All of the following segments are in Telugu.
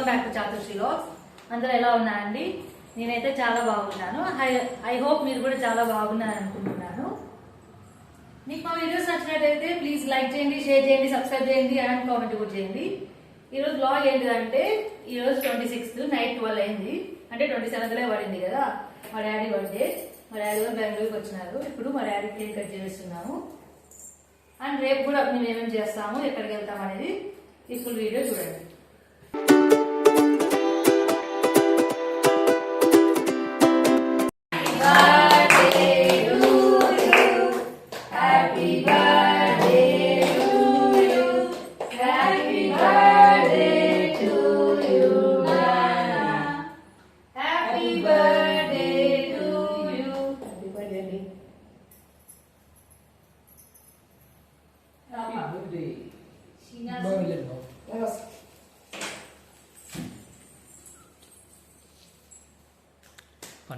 వెల్కమ్ బ్యాక్ టు చాతుశ్రీలో అందరూ ఎలా ఉన్నారండి? నేనైతే చాలా బాగున్నాను. ఐ ఐ హోప్ మీరు కూడా చాలా బాగున్నారు అనుకుంటున్నాను. మీకు మా వీడియోస్ నచ్చినట్టయితే ప్లీజ్ లైక్ చేయండి షేర్ చేయండి సబ్స్క్రైబ్ చేయండి అండ్ కామెంట్ కూడా చేయండి. ఈరోజు బ్లాగ్ ఏంటిదంటే ఈరోజు ట్వంటీ సిక్స్త్ నైట్ ట్వెల్వ్ అయింది. అంటే ట్వంటీ సెవెంత్లో పడింది కదా. మా డాడీ బర్త్డే మా డాడీ కూడా బెంగళూరుకి వచ్చినారు. ఇప్పుడు మా డాడీ కేక్ కట్ చేస్తున్నాము. అండ్ రేపు కూడా మేము ఏమేమి చేస్తాము ఎక్కడికి వెళ్తాం అనేది ఈ ఫుల్ వీడియో చూడండి.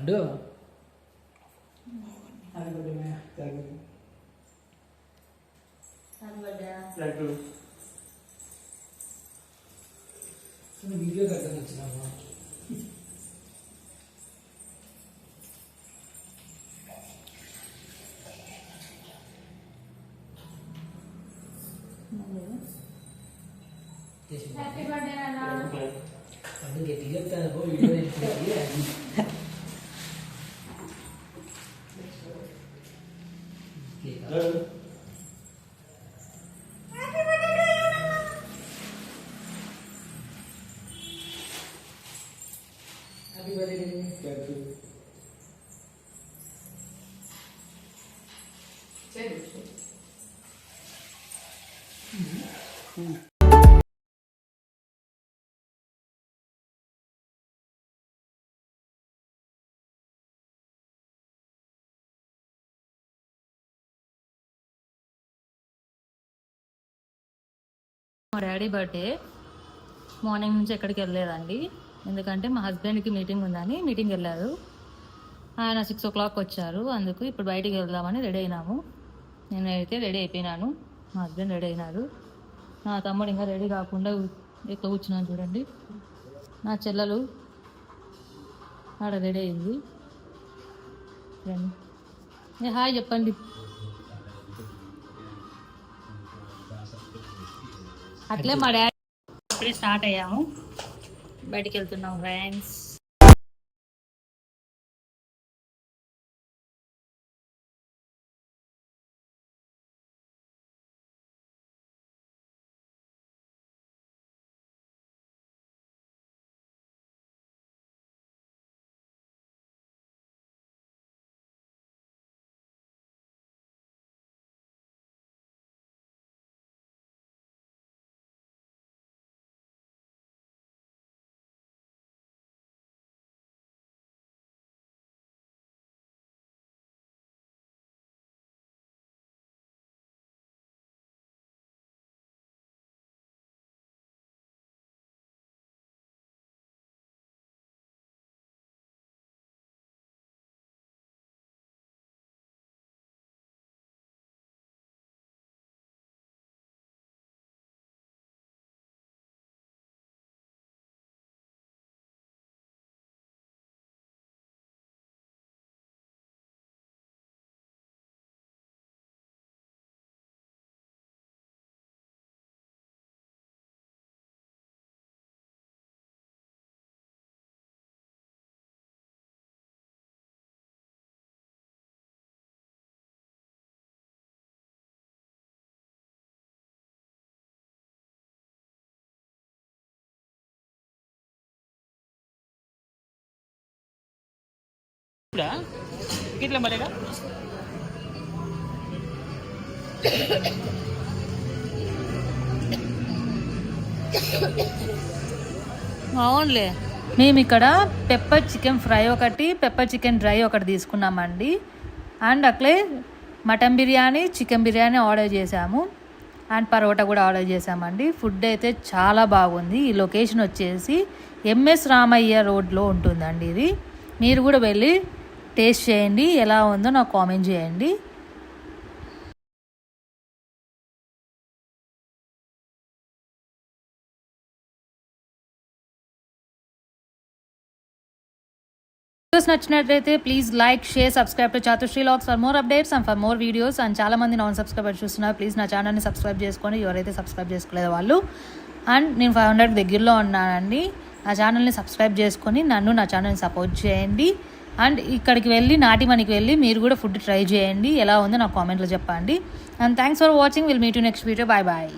bandel ada bedanya lagu lagu ada video gak ada Happy birthday, Nana. Happy birthday, Nana. Birthday నాన్న పండు గట్టిగా చెప్తాను వీడియో ఏంటి హ్యాపీ బర్త్డే మా డాడీ బర్త్డే. మార్నింగ్ నుంచి ఎక్కడికి వెళ్ళలేదండి. ఎందుకంటే మా హస్బెండ్కి మీటింగ్ ఉందని మీటింగ్ వెళ్ళారు. ఆయన సిక్స్ ఓ క్లాక్ వచ్చారు. అందుకు ఇప్పుడు బయటికి వెళ్దామని రెడీ అయినాము. నేనైతే రెడీ అయిపోయినాను. మా హస్బెండ్ రెడీ అయినారు. నా తమ్ముడు ఇంకా రెడీ కాకుండా ఎక్కువ కూర్చున్నాను చూడండి. నా చెల్లెలు ఆడ రెడీ అయింది. హాయ్ చెప్పండి. అట్లే మా డాడీ ఇప్పుడే స్టార్ట్ అయ్యాము. బయటికి వెళ్తున్నాం ఫ్రెండ్స్. कितलं मध्ये का అవునులే మేము ఇక్కడ పెప్పర్ చికెన్ ఫ్రై ఒకటి పెప్పర్ చికెన్ డ్రై ఒకటి తీసుకున్నామండి అండ్ అట్లే mutton biryani chicken biryani order చేసాము అండ్ పరోటా కూడా ఆర్డర్ చేసామండి ఫుడ్ అయితే చాలా బాగుంది ఈ లొకేషన్ వచ్చేసి ఎంఎస్ రామయ్య రోడ్లో ఉంటుందండి ఇది మీరు కూడా వెళ్ళి టేస్ట్ చేయండి ఎలా ఉందో నాకు కామెంట్ చేయండి. వీడియోస్ నచ్చినట్లయితే please like share subscribe to Chatushri looks for more updates and for more videos and చాలా మంది నాన్ సబ్స్క్రైబర్ చూస్తున్నారు. ప్లీజ్ నా ఛానల్ని సబ్స్క్రైబ్ చేసుకోండి ఎవరైతే సబ్స్క్రైబ్ చేసుకోలేదు వాళ్ళు. అండ్ నేను ఫైవ్ హండ్రెడ్ దగ్గరలో ఉన్నానండి. నా ఛానల్ని సబ్స్క్రైబ్ చేసుకొని నన్ను నా ఛానల్ని సపోర్ట్ చేయండి. అండ్ ఇక్కడికి వెళ్ళి నాటిమణికి వెళ్ళి మీరు కూడా ఫుడ్ ట్రై చేయండి. ఎలా ఉందో నాకు కామెంట్లో చెప్పండి. And thanks for watching. Will meet you next video bye bye